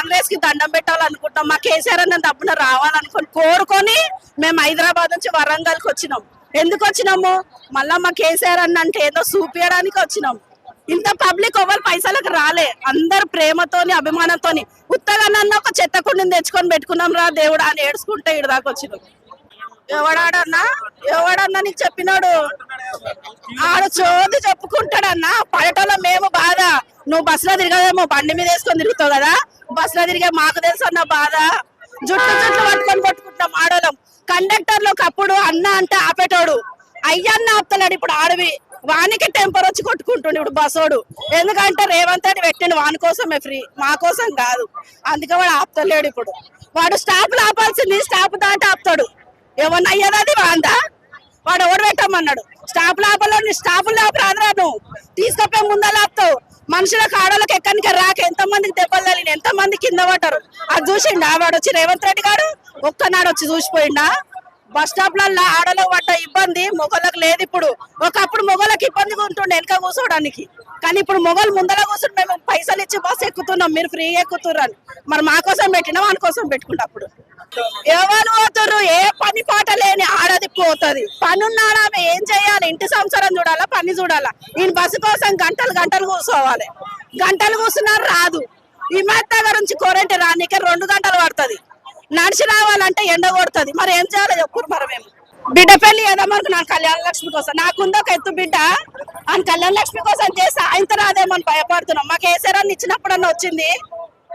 కాంగ్రెస్కి దండం పెట్టాలనుకుంటాం మా కేసీఆర్ అన్న తప్పున రావాలనుకుని కోరుకొని మేము హైదరాబాద్ నుంచి వరంగల్కి వచ్చినాం. ఎందుకు వచ్చినాము? మళ్ళా మా కేసీఆర్ అన్న అంటే ఏదో చూపించడానికి వచ్చినాం. ఇంత పబ్లిక్ ఎవరు పైసలకు రాలే. అందరు ప్రేమతోని అభిమానంతోని. ఉత్తగా ఒక చెత్త కుండిని తెచ్చుకొని పెట్టుకున్నాం రా దేవుడా అని ఏడ్చుకుంటే ఇటు దాకా వచ్చినాం. ఎవడాడన్నా? ఎవడన్నా నీకు చెప్పినాడు? ఆడు చోది చెప్పుకుంటాడన్నా. పడటంలో మేము బాధ. నువ్వు బస్సులో తిరగదేమో బండి మీద వేసుకొని తిరుగుతావు కదా? బస్సులో తిరిగే మాకు తెలుసు అన్న బాధ. జుట్టు జుట్లు పట్టుకొని కొట్టుకుంటున్నాం ఆడోళ్ళం. కండక్టర్లు కప్పుడు అన్న అంటే ఆపేటోడు. అయ్యన్న ఆపుతలేడు ఇప్పుడు ఆడవి. వానికి టెంపర్ వచ్చి కొట్టుకుంటుండు ఇప్పుడు బస్సోడు ఎందుకంటే రేవంత్ అని పెట్టిండు వాని కోసమే ఫ్రీ. మా కోసం కాదు. అందుకే వాడు ఆపుతలేడు ఇప్పుడు. వాడు స్టాప్ ఆపాల్సింది స్టాప్ దాటి ఆపుతాడు. ఏమన్నా అయ్యేది వాందా? వాడు ఎవడు పెట్టమన్నాడు. స్టాప్ లోపల స్టాఫ్ లోపల రాదురా నువ్వు. తీసుకపోయి ముందర ఆపుతావు. మనుషులకు ఆడోళ్ళకి ఎక్కడికి రాక ఎంతమందికి దెబ్బలు తగిలిన ఎంత మంది కింద పడ్డారు? అది చూసిండా? వాడు వచ్చి రేవంత్ రెడ్డి గారు ఒక్కనాడు వచ్చి చూసిపోయిండా? బస్ స్టాప్లలో ఆడోళ్ళకి పడ్డ ఇబ్బంది మొగలకు లేదు ఇప్పుడు. ఒకప్పుడు మొగలకు ఇబ్బందిగా ఉంటుండే వెనక కూర్చోడానికి కానీ ఇప్పుడు మొగలు ముందర కూర్చుని మేము పైసలు ఇచ్చి బస్సు ఎక్కుతున్నాం మీరు ఫ్రీ ఎక్కుతున్నారు మరి మా కోసం పెట్టినా వాని కోసం పెట్టుకుంటా అప్పుడు. ఎవరు పోతురు ఏ పని పాట లేని ఆడది పోతుంది. పని ఉన్నాడా ఆమె ఏం చేయాలి? ఇంటి సంసారం చూడాలా? పని చూడాలా? ఈయన బస్సు కోసం గంటలు గంటలు కూర్చోవాలి. గంటలు కూర్చున్నారు రాదు. ఈ దగ్గర నుంచి కోరంటే రానికే రెండు గంటలు పడుతుంది. నడిచి రావాలంటే ఎండ కొడుతుంది. మరి ఏం చేయాలి చెప్పురు మరి మేము. బిడ్డ పెళ్ళి ఏదో నా కళ్యాణ లక్ష్మి కోసం. నాకుంది ఒక ఎత్తు బిడ్డ. అని కళ్యాణ లక్ష్మి కోసం చేసి ఆయనతో రాదేమని భయపడుతున్నాం. మాకు ఏసారాన్ని ఇచ్చినప్పుడన్నా వచ్చింది?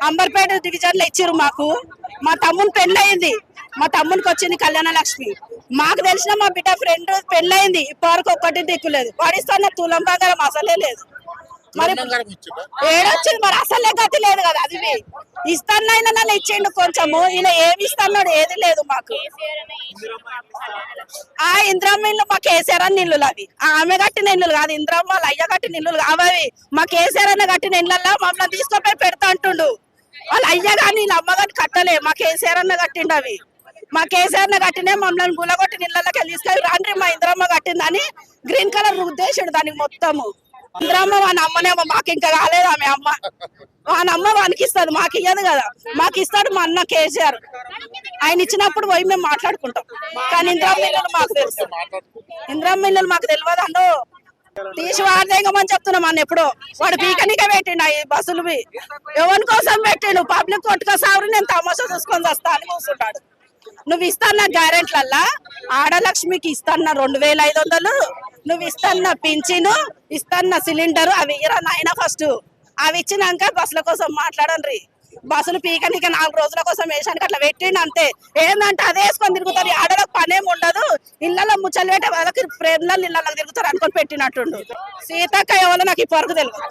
అంబర్పేట డివిజన్లో మాకు. మా తమ్ముని పెళ్ళయింది. మా తమ్మునికి వచ్చింది కళ్యాణ లక్ష్మి. మాకు తెలిసిన మా బిడ్డ ఫ్రెండ్ పెళ్ళయింది. ఇప్పటివరకు ఒక్కటి దిక్కులేదు. వాడిస్తాన్న తులం బంగారం అసలే లేదు. మరి ఏడొచ్చింది మరి? అసలే గతి లేదు కదా అది ఇస్తానైనా నన్ను ఇచ్చిండు కొంచెము. ఇలా ఏమి ఇస్తున్నాడు? ఏది లేదు మాకు. ఆ ఇంద్రమ్మ ఇల్లు మా కేసీఆర్ అన్న ఇల్లులు అవి. ఆమె కట్టిన ఇల్లులు కాదు. ఇంద్రమ్మ వాళ్ళ అయ్య కట్టిన ఇల్లులు కావవి మా కేసీఆర్ అన్న కట్టిన ఇళ్ళల్లో మమ్మల్ని తీసుకుపోయి పెడతా అంటుండు. వాళ్ళ అయ్య కానీ వీళ్ళ అమ్మ కట్టలే. మా కేసీఆర్ అన్న కట్టిండు అవి మా కేసీఆర్ అన్న కట్టినే మమ్మల్ని గులగొట్టి నీళ్ళకి తీసుకెళ్ళి రాండ్రి మా ఇంద్రమ్మ కట్టిందని గ్రీన్ కలర్ ఉద్దేశం దానికి మొత్తము. ఇంద్రమ్మ వాని అమ్మనేమో మాకు ఇంకా కాలేదు ఆమె అమ్మ. వాని అమ్మ వానికి ఇస్తుంది మాకు ఇయ్యదు కదా. మాకు ఇస్తాడు మా అన్న కేసీఆర్. ఆయన ఇచ్చినప్పుడు పోయి మేము మాట్లాడుకుంటాం. కానీ ఇంద్రమ్మ ఇల్లు మాకు తెలుసు. ఇంద్రమ్మ ఇల్లు మాకు తెలియదు అన్నో. తీసి వాడదేగమని చెప్తున్నాం అన్న ఎప్పుడో. వాడు పీకనిక పెట్టిండు ఈ బస్సులు ఎవరి కోసం పెట్టిండు? పబ్లిక్ కొట్టుకోసావరు నేను తమాషా చూసుకొని వస్తా అని కూర్చుంటాడు. నువ్వు ఇస్తాన్న గ్యారెంట్లల్లా? ఆడలక్ష్మికి ఇస్తాన్న రెండు వేల ఐదు వందలు నువ్వు ఇస్తాన్న పింఛను ఇస్తాన్న సిలిండర్ అవి ఇయ్యరా నాయన ఫస్ట్? అవి ఇచ్చినాక బస్సుల కోసం మాట్లాడండి. బస్సులు పీకనిక నాలుగు రోజుల కోసం వేసానికి అట్లా పెట్టిండు అంతే. ఏందంటే అదే వేసుకొని తిరుగుతారు. ఈ ఆడలకు పనేం ఉండదు. ఇళ్ళలో ముచ్చలు పెట్టే వాళ్ళకి ఫ్రెండ్లలో ఇళ్ళకి తిరుగుతారు అనుకొని పెట్టినట్టుండు. సీతక్క ఎవరో నాకు ఇప్పటివరకు తెలియదు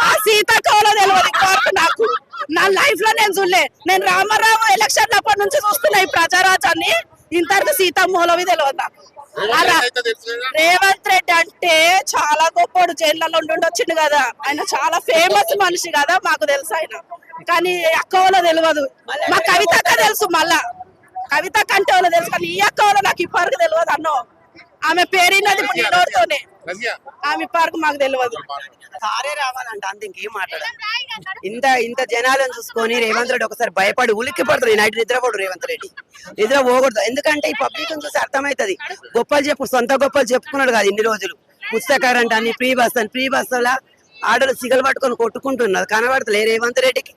ఆ సీతక్క ఎవరో తెలియదు ఇప్పటివరకు నాకు. నా లైఫ్లో నేను చూడలే. నేను రామారావు ఎలక్షన్ అప్పటి నుంచి చూస్తున్నా ఈ ప్రజారాజాన్ని ఇంతవరకు సీతమ్మలోవి తెలియదు నాకు. రా- రేవంత్ రెడ్డి అంటే చాలా గొప్పడు. జైల్లో ఉండి వచ్చిండు కదా. ఆయన చాలా ఫేమస్ మనిషి కదా మాకు తెలుసు ఆయన. కానీ అక్కవలో తెలియదు మా కవితక్క తెలుసు మళ్ళా. కవిత కంటే వాళ్ళ తెలుసు కానీ ఈ అక్కవలో నాకు ఇప్పటివరకు తెలియదు అన్నో. ఆమె ఇప్పుడు నోటితోనే ఆమె ఇప్పటివరకు మాకు తెలియదు సారే రావాలంట అంత ఇంకేం మాట్లాడాలి ఇంత ఇంత జనాలను చూసుకొని రేవంత్ రెడ్డి ఒకసారి భయపడి ఉలిక్కి పడుతుంది. నైట్ నిద్రపోడు రేవంత్ రెడ్డి. నిద్ర పోకూడదు. ఎందుకంటే ఈ పబ్లిక్ చూసి అర్థమవుతుంది. గొప్పలు చెప్పు సొంత గొప్పలు చెప్పుకున్నాడు కదా ఇన్ని రోజులు. ఉచిత కరెంట్ అని ఫ్రీ బస్ అని ఫ్రీ బస్ అలా ఆడలు సిగలు పట్టుకొని కొట్టుకుంటున్నారు. కనబడతలే రేవంత్ రెడ్డికి.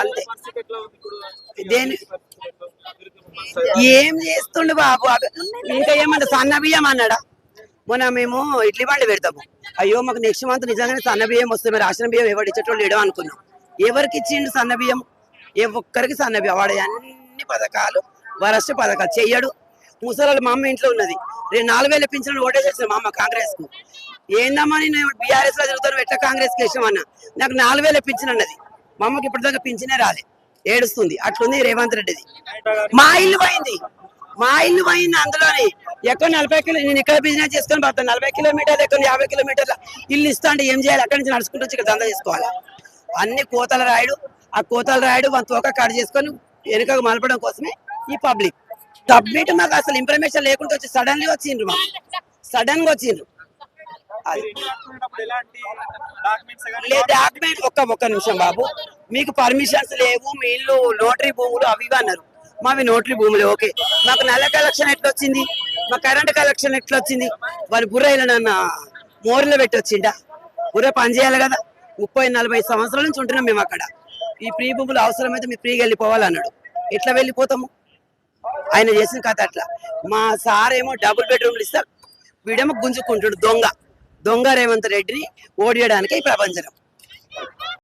అంతే. దేని ఏం చేస్తుండు బాబు? ఇంకా ఏమన్నా సన్న బియ్యం అన్నాడా? మొన్న మేము ఇడ్లీ బండి పెడతాము. అయ్యో మాకు నెక్స్ట్ మంత్ నిజంగానే సన్న బియ్యం వస్తుంది. మరి రాసిన బియ్యం ఎవరు ఇచ్చేటోళ్ళు లేడో అనుకున్నాం ఎవరికి ఇచ్చిండు సన్న బియ్యం? ఏ ఒక్కరికి సన్న బియ్యం. వాడు అన్ని పథకాలు వరస్ట్ పథకాలు చెయ్యడు. ముసలి మా అమ్మ ఇంట్లో ఉన్నది. రెండు నాలుగు వేలు పింఛన్ ఓటేసేసిన మా అమ్మ కాంగ్రెస్కు ఏందమ్మా నేను బీఆర్ఎస్లో తిరుగుతాను ఎట్లా కాంగ్రెస్కి ఇష్టం అన్న నాకు నాలుగు వేల పింఛన్ అన్నది. మా అమ్మకి ఇప్పటిదాకా పింఛనే రాలే. ఏడుస్తుంది. అట్లుంది రేవంత్ రెడ్డిది. మా ఇల్లు పోయింది. మా ఇల్లు పోయింది అందులోనే. ఎక్కడ నలభై కిలో నేను ఇక్కడ బిజినెస్ చేసుకొని పోతాను నలభై కిలోమీటర్లు ఎక్కడ యాభై కిలోమీటర్ల ఇల్లు ఇస్తా అంటే ఏం చేయాలి? అక్కడి నుంచి నడుచుకుంటూ ఇక్కడ దందా చేసుకోవాలి? అన్ని కోతల రాయుడు. ఆ కోతల రాయుడు మన తోక కట్ చేసుకొని వెనుక మలపడం కోసమే ఈ పబ్లిక్. సబ్మిట్ మాకు అసలు ఇన్ఫర్మేషన్ లేకుండా వచ్చి సడన్లీ వచ్చిండ్రు మాకు. సడన్గా వచ్చిండ్రు. డాక్యుమెంట్ ఒక్క ఒక్క నిమిషం బాబు. మీకు పర్మిషన్స్ లేవు మీ ఇల్లు నోటరీ భూములు అవి అన్నారు. మావి నోటరీ భూములు ఓకే. మాకు నల్ల కలెక్షన్ ఎట్లా వచ్చింది మా కరెంట్ కలెక్షన్ ఎట్లా వచ్చింది వారి బుర్ర ఇలా నన్ను మోరిలో పెట్టి వచ్చిండా బుర్ర పని చేయాలి కదా. ముప్పై నలభై సంవత్సరాల నుంచి ఉంటున్నాం మేము అక్కడ. ఈ ప్రీ భూములు అవసరమైతే మీరు ఫ్రీగా వెళ్ళిపోవాలన్నాడు. ఎట్లా వెళ్ళిపోతాము? ఆయన చేసిన కథ అట్లా. మా సార్ ఏమో డబుల్ బెడ్రూమ్లు ఇస్తారు. వీడేమో గుంజుకుంటాడు దొంగ. దొంగ రేవంత్ రెడ్డిని ఓడియడానికి ప్రపంచం.